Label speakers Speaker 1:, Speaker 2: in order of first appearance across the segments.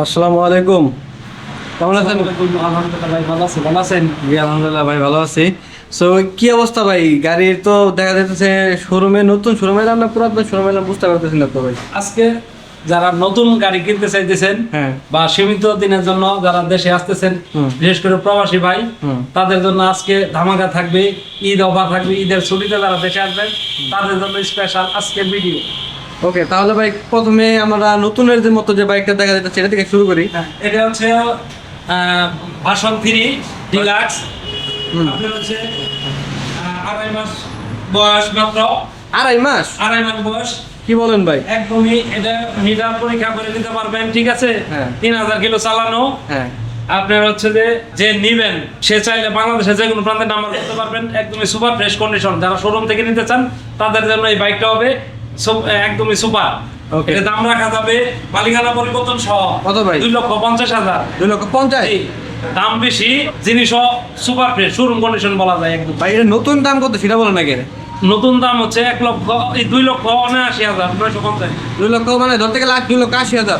Speaker 1: আসসালামু আলাইকুম। কেমন আছেন?
Speaker 2: ভালো আছেন?
Speaker 1: আলহামদুলিল্লাহ ভাই ভালো আছি। সো কি অবস্থা ভাই? গাড়ির তো দেখা যাচ্ছে শোরুমে নতুন শোরুমে এলাম না পুরাতন শোরুমে এলাম বুঝতে পারতেছি না তো ভাই।
Speaker 2: আজকে যারা নতুন গাড়ি কিনতে চাইতেছেন
Speaker 1: হ্যাঁ।
Speaker 2: বা সীমিত দিনের জন্য যারা দেশে আসতেছেন বিশেষ করে প্রবাসী ভাই তাদের জন্য আজকে ধামাকা থাকবে ঈদ অফার থাকবে ঈদের ছুটিতে যারা দেশে আসবেন তাদের জন্য স্পেশাল আজকের ভিডিও
Speaker 1: ওকে তাহলে ভাই প্রথমে আমরা নতুনের যে মতো যে বাইকটা দেখা যাচ্ছে সেটা থেকে শুরু করি।
Speaker 2: এটা হচ্ছে ভাষণ থ্রি ডিলাক্স আপনার হচ্ছে আড়াই মাস বয়স মাত্র।
Speaker 1: আড়াই মাস?
Speaker 2: আড়াই মাস বয়স।
Speaker 1: কি বলেন ভাই?
Speaker 2: একদমই এটা মিটার পরীক্ষা করে নিতে পারবেন ঠিক আছে?
Speaker 1: হ্যাঁ।
Speaker 2: তিন হাজার কিলো চালানো।
Speaker 1: হ্যাঁ।
Speaker 2: আপনার হচ্ছে যে যে নিবেন সে চাইলে বাংলাদেশে যে কোনো প্রান্তে নাম্বার করতে পারবেন। একদমই সুপার ফ্রেশ কন্ডিশন যারা শোরুম থেকে নিতে চান তাদের জন্য এই বাইকটা হবে। একদমই সুপার। এটা দাম রাখা যাবে মালিকানা পরিবর্তন সহ
Speaker 1: কত ভাই?
Speaker 2: দুই লক্ষ পঞ্চাশ হাজার।
Speaker 1: দুই লক্ষ পঞ্চাশ?
Speaker 2: দাম বেশি জিনিসও সুপার ফ্রেশ শোরুম কন্ডিশন বলা যায় একদম।
Speaker 1: ভাই এটা নতুন দাম কত? সেটা বলেন নাকি
Speaker 2: নতুন দাম হচ্ছে এক লক্ষ এই দুই লক্ষ উনআশি হাজার নয়শো পঞ্চাশ।
Speaker 1: দুই লক্ষ মানে ধরতে গেলে লাখ দুই লক্ষ আশি হাজার।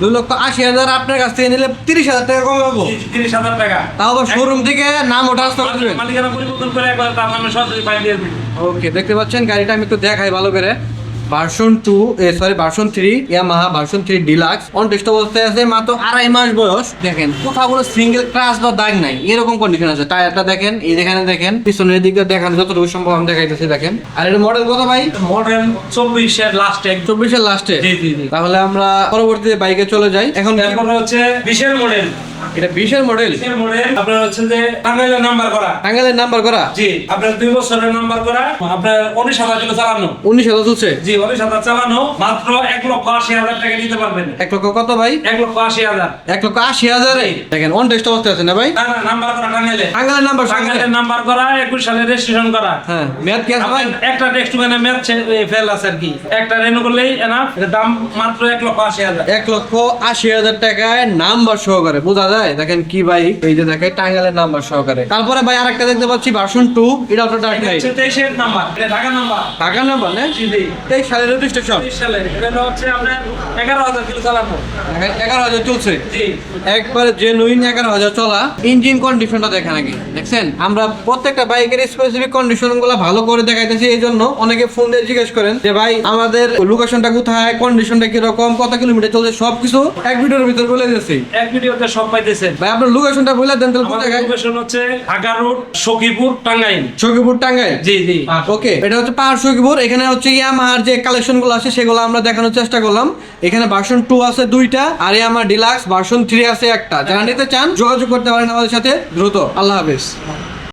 Speaker 1: দুই লক্ষ আশি হাজার আপনার কাছ থেকে নিলে তিরিশ হাজার টাকা কমে পাবো।
Speaker 2: তিরিশ হাজার টাকা।
Speaker 1: তাও আবার শোরুম থেকে নাম ওঠা আসতে পারবে
Speaker 2: মালিকানা পরিবর্তন করে একবার তার নামে সরাসরি ফাইল দিয়ে দিন
Speaker 1: ওকে দেখতে পাচ্ছেন গাড়িটা আমি একটু দেখাই ভালো করে। Version two sorry version three Yamaha version three deluxe on test অবস্থায় আছে মাত্র আড়াই মাস বয়স। দেখেন কোথাও কোনো সিঙ্গেল ক্রাশ বা দাগ নাই এরকম কন্ডিশন আছে। টায়ারটা দেখেন এই যেখানে দেখেন পিছনের দিকটা দেখান যতটুকু সম্ভব আমি দেখাইতেছি দেখেন। আর এটা মডেল কত ভাই?
Speaker 2: মডেল চব্বিশের লাস্ট
Speaker 1: চব্বিশের লাস্টে
Speaker 2: জি, জি, জি।
Speaker 1: তাহলে আমরা পরবর্তীতে বাইকে চলে যাই। এখন
Speaker 2: হচ্ছে বিশের মডেল
Speaker 1: এটা বিশের মডেল
Speaker 2: আপনার হচ্ছে যে টাঙ্গাইলের নাম্বার করা।
Speaker 1: টাঙ্গাইলের নাম্বার করা?
Speaker 2: জি আপনার দুই বছরের নাম্বার করা আপনার উনিশ হাজার কিলো চালানো।
Speaker 1: উনিশ হাজার চলছে?
Speaker 2: জি উনিশ হাজার চালানো মাত্র এক লক্ষ আশি হাজার টাকা নিতে পারবেন।
Speaker 1: এক লক্ষ কত ভাই?
Speaker 2: এক লক্ষ আশি হাজার।
Speaker 1: এক লক্ষ আশি হাজারে? দেখেন অন টেস্ট অবস্থায় আছে না ভাই?
Speaker 2: না না নাম্বার করা টাঙ্গাইলে।
Speaker 1: টাঙ্গাইলের নাম্বার
Speaker 2: টাঙ্গাইলের নাম্বার করা একুশ সালে রেজিস্ট্রেশন করা।
Speaker 1: হ্যাঁ মেয়াদ কি আছে ভাই?
Speaker 2: একটা টেক্সট মানে ম্যাচ ফেল আছে আর কি। একটা রেনু করলেই এটার দাম মাত্র এক লক্ষ আশি হাজার।
Speaker 1: এক লক্ষ আশি হাজার টাকায় নাম্বার সহকারে বোঝা যায়? দেখেন কি বাইক এই যে দেখেন টাঙ্গাইলের নাম্বার সহকারে। তারপরে ভাই আরেকটা দেখতে পাচ্ছি ভার্সন টু এটা তো
Speaker 2: তেইশের নাম্বার এটা ঢাকা নাম্বার।
Speaker 1: ঢাকা নাম্বার না?
Speaker 2: জি।
Speaker 1: তেইশ সালের রেজিস্ট্রেশন
Speaker 2: তেইশ সালে এটা হচ্ছে আপনার এগারো হাজার কিলো চালানো
Speaker 1: এগারো হাজার চলছে? একবারে জেনুইন এগারো হাজার চলা ইঞ্জিন কন্ডিশনটা দেখেন দেখছেন? আমরা প্রত্যেকটা বাইকের স্পেসিফিক কন্ডিশনগুলো ভালো করে দেখাইতেছি এই জন্য অনেকে ফোন দিয়ে জিজ্ঞেস করেন যে ভাই আমাদের লোকেশনটা কোথায়? কন্ডিশনটা কীরকম? কত কিলোমিটার চলছে? সবকিছু এক ভিডিওর ভিতর বলে দিয়েছি।
Speaker 2: এক ভিডিওতে সব পাইতেছেন।
Speaker 1: ভাই আপনার লোকেশনটা বলে দেন তাহলে কোথায়
Speaker 2: লোকেশন হচ্ছে ঢাকা রোড সখীপুর টাঙ্গাইল।
Speaker 1: সখীপুর টাঙ্গাইল?
Speaker 2: জি জি।
Speaker 1: ওকে এটা হচ্ছে পাহাড় সখীপুর এখানে হচ্ছে ইয়ামাহার যে কালেকশনগুলো আছে, সেগুলো আমরা দেখানোর চেষ্টা করলাম। এখানে ভার্সন টু আছে দুইটা, আর আমার ডিলাক্স ভার্সন থ্রি আছে একটা। যারা নিতে চান, যোগাযোগ করতে পারেন আমাদের সাথে। দ্রুত। আল্লাহ হাফেজ।